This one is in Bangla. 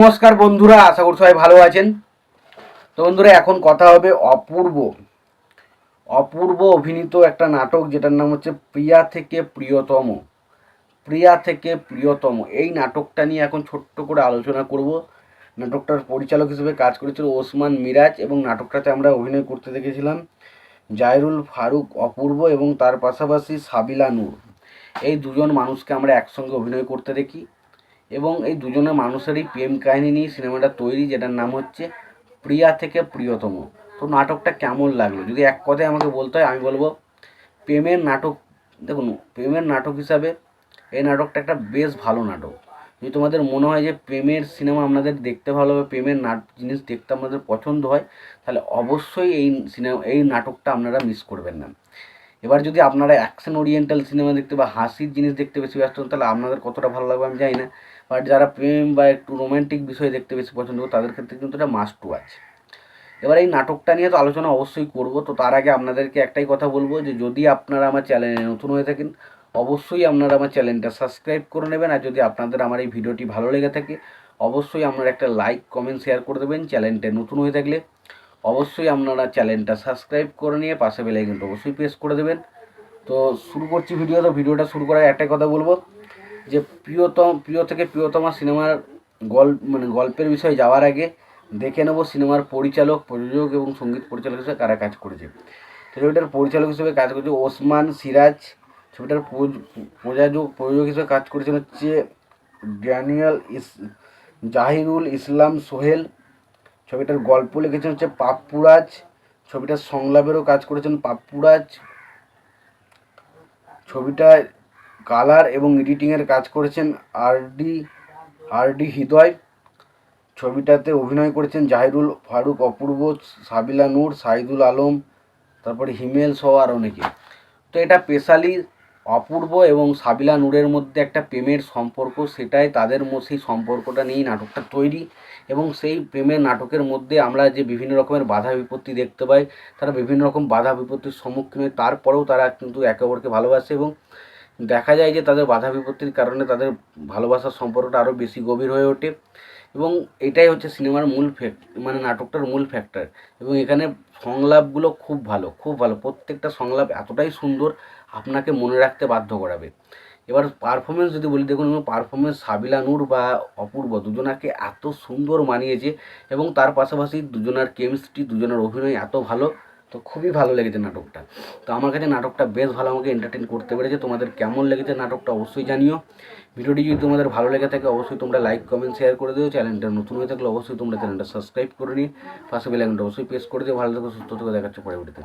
নমস্কার বন্ধুরা, আশা করি সবাই ভালো আছেন। তো বন্ধুরা, এখন কথা হবে অপূর্ব। অপূর্ব অভিনীত একটা নাটক, যেটার নাম হচ্ছে প্রিয়া থেকে প্রিয়তম। প্রিয়া থেকে প্রিয়তম। এই নাটকটা নিয়ে এখন ছোট্ট করে আলোচনা করব। নাটকটার পরিচালক হিসেবে কাজ করেছিল ওসমান মিরাজ এবং নাটকটাতে আমরা অভিনয় করতে দেখেছিলাম জায়রুল ফারুক অপূর্ব এবং তার পাশাপাশি সাবিলা নূর। এই দুজন মানুষকে আমরা একসঙ্গে অভিনয় করতে দেখি। এবং এই দুজনের মানুষেরই প্রেম কাহিনী নিয়ে সিনেমাটা তৈরি, যেটার নাম হচ্ছে প্রিয়া থেকে প্রিয়তম। তো নাটকটা কেমন লাগল? যদি এক কথায় আমাকে বলতে হয়, আমি বলব প্রেমের নাটক, দেখুন, প্রেমের নাটক হিসাবে এই নাটকটা একটা বেশ ভালো নাটক। যদি তোমাদের মনে হয় যে প্রেমের সিনেমা আপনাদের দেখতে ভালো হবে, প্রেমের নাট, জিনিস দেখতে আপনাদের পছন্দ হয়, তাহলে অবশ্যই এই সিনেমা, এই নাটকটা আপনারা মিস করবেন না। এবার যদি আপনারা অ্যাকশন ওরিয়েন্টাল সিনেমা দেখতে বা হাসির জিনিস দেখতে বেশি ব্যস্ত তাহলে আপনাদের কতটা ভালো লাগবে আমি জানি না। বাট যারা প্রেম বা একটু রোমান্টিক বিষয় দেখতে বেশি পছন্দ করে, তাদের ক্ষেত্রে কিন্তু এটা মাস্ট আছে। এবার এই নাটকটা নিয়ে তো আলোচনা অবশ্যই করব। তো তার আগে আপনাদেরকে একটাই কথা বলব যে, যদি আপনারা আমার চ্যানেলে নতুন হয়ে থাকেন, অবশ্যই আপনারা আমার চ্যানেলটা সাবস্ক্রাইব করে নেবেন। আর যদি আপনাদের আমার এই ভিডিওটি ভালো লেগে থাকে, অবশ্যই আপনারা একটা লাইক কমেন্ট শেয়ার করে দেবেন চ্যানেলটা নতুন হয়ে থাকলে। অবশ্যই আপনারা চ্যানেলটা সাবস্ক্রাইব করে নিয়ে পাশে বেল আইকনটা অবশ্যই প্রেস করে দেবেন। তো শুরু করছি ভিডিও তো ভিডিওটা শুরু করার একটাই কথা বলব। যে প্রিয়তম প্রিয় থেকে প্রিয়তমা সিনেমার গল্প মানে গল্পের বিষয়ে যাওয়ার আগে দেখে নেব সিনেমার পরিচালক, প্রযোজক এবং সংগীত পরিচালক হিসেবে কারা কাজ করেছে। ছবিটার পরিচালক হিসেবে কাজ করেছে ওসমান সিরাজ। ছবিটার প্রযোজক প্রযোজক হিসেবে কাজ করেছেন হচ্ছে ড্যানিয়েল ইস জাহিরুল ইসলাম সোহেল। ছবিটার গল্প লিখেছেন হচ্ছে পাপ্পুরাজ। ছবিটার সংলাপেরও কাজ করেছেন পাপ্পুরাজ। ছবিটায় কালার এবং এডিটিংয়ের কাজ করেছেন আরডি আরডি হৃদয়। ছবিটাতে অভিনয় করেছেন জাহিরুল ফারুক, অপূর্ব, সাবিলা নূর, সাইদুল আলম, তারপরে হিমেল সহ আর অনেকে। তো এটা স্পেশালি অপূর্ব এবং সাবিলা নূরের মধ্যে একটা প্রেমের সম্পর্ক, সেটাই তাদের মধ্যে সম্পর্কটা নিয়েই নাটকটা তৈরি এবং সেই প্রেমের নাটকের মধ্যে আমরা যে বিভিন্ন রকমের বাধা বিপত্তি দেখতে পাই, তারা বিভিন্ন রকম বাধা বিপত্তির সম্মুখীন হয়, তারপরেও তারা কিন্তু একে অপরকে ভালোবাসে এবং দেখা যায় যে তাদের বাধা বিপত্তির কারণে তাদের ভালোবাসার সম্পর্কটা আরও বেশি গভীর হয়ে ওঠে। এবং এটাই হচ্ছে সিনেমার মূল ফ্যাক্ট মানে নাটকটার মূল ফ্যাক্টর এবং এখানে সংলাপগুলো খুব ভালো খুব ভালো। প্রত্যেকটা সংলাপ এতটাই সুন্দর, আপনাকে মনে রাখতে বাধ্য করাবে। এবার পারফরমেন্স যদি বলি, দেখুন পারফরমেন্স সাবিলা নূর বা অপূর্ব দুজনাকে এত সুন্দর মানিয়েছে এবং তার পাশাপাশি দুজনার কেমিস্ট্রি দুজনের অভিনয় এত ভালো। তো খুবই ভালো লেগেছে নাটকটা। তো আমার কাছে নাটকটা বেশ ভালো আমাকে এন্টারটেন করতে পেরেছে। তোমাদের কেমন লেগেছে নাটকটা অবশ্যই জানিও। ভিডিওটি যদি তোমাদের ভালো লেগে থাকে, অবশ্যই তোমরা লাইক কমেন্ট শেয়ার করে দিও। চ্যানেলটা নতুন হয়ে থাকলে অবশ্যই তোমরা চ্যানেলটা সাবস্ক্রাইব করে নিয়ে পাশে বেলাইকনটা অবশ্যই প্রেস করে দিও। ভালো থাকো, সুস্থ থেকে, দেখাচ্ছে পরবর্তীতে।